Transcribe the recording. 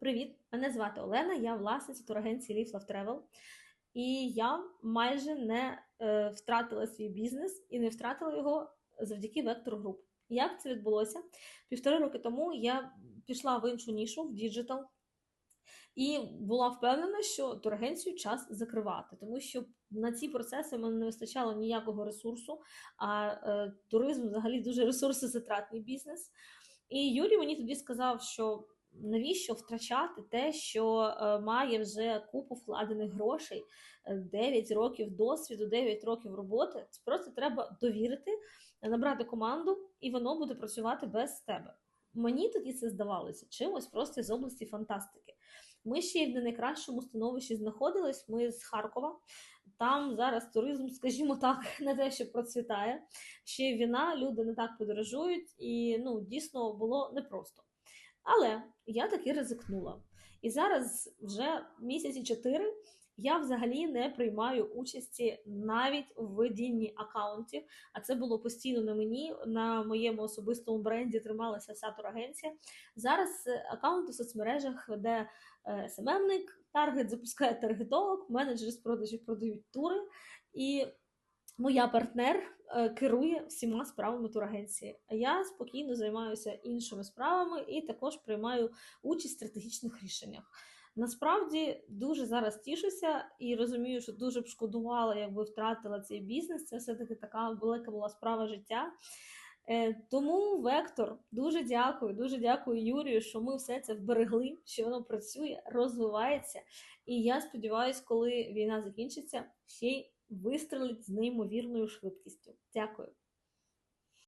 Привіт! Мене звати Олена, я власниця турагенції Leaf Love Travel. І я майже не е, втратила свій бізнес і не втратила його завдяки Vector Group. Як це відбулося? Півтори роки тому я пішла в іншу нішу в діджитал і була впевнена, що турагенцію час закривати, тому що на ці процеси в мене не вистачало ніякого ресурсу, а е, туризм взагалі дуже ресурсозатратний бізнес. І Юрій мені тоді сказав, що навіщо втрачати те, що е, має вже купу вкладених грошей, е, 9 років досвіду, 9 років роботи. Це просто треба довірити, набрати команду, і воно буде працювати без тебе. Мені тоді це здавалося чимось просто з області фантастики. Ми ще й в не найкращому становищі знаходились. Ми з Харкова. Там зараз туризм, скажімо так, не те, що процвітає. Ще й війна, люди не так подорожують, і ну дійсно було непросто. Але я таки ризикнула. І зараз вже місяці чотири я взагалі не приймаю участі навіть в ведінні акаунтів. А це було постійно на мені, на моєму особистому бренді трималася вся турагенція. Зараз е, акаунти в соцмережах веде е, СММник, таргет запускає таргетолог, менеджери з продажів продають тури. І моя партнер е, керує всіма справами турагенції. А я спокійно займаюся іншими справами і також приймаю участь в стратегічних рішеннях. Насправді дуже зараз тішуся і розумію, що дуже б шкодувала, якби втратила цей бізнес. Це все-таки така велика була справа життя. Е, Тому Вектор, дуже дякую, дуже дякую Юрію, що ми все це вберегли, що воно працює, розвивається. І я сподіваюся, коли війна закінчиться, ще й вистрелить з неймовірною швидкістю. Дякую.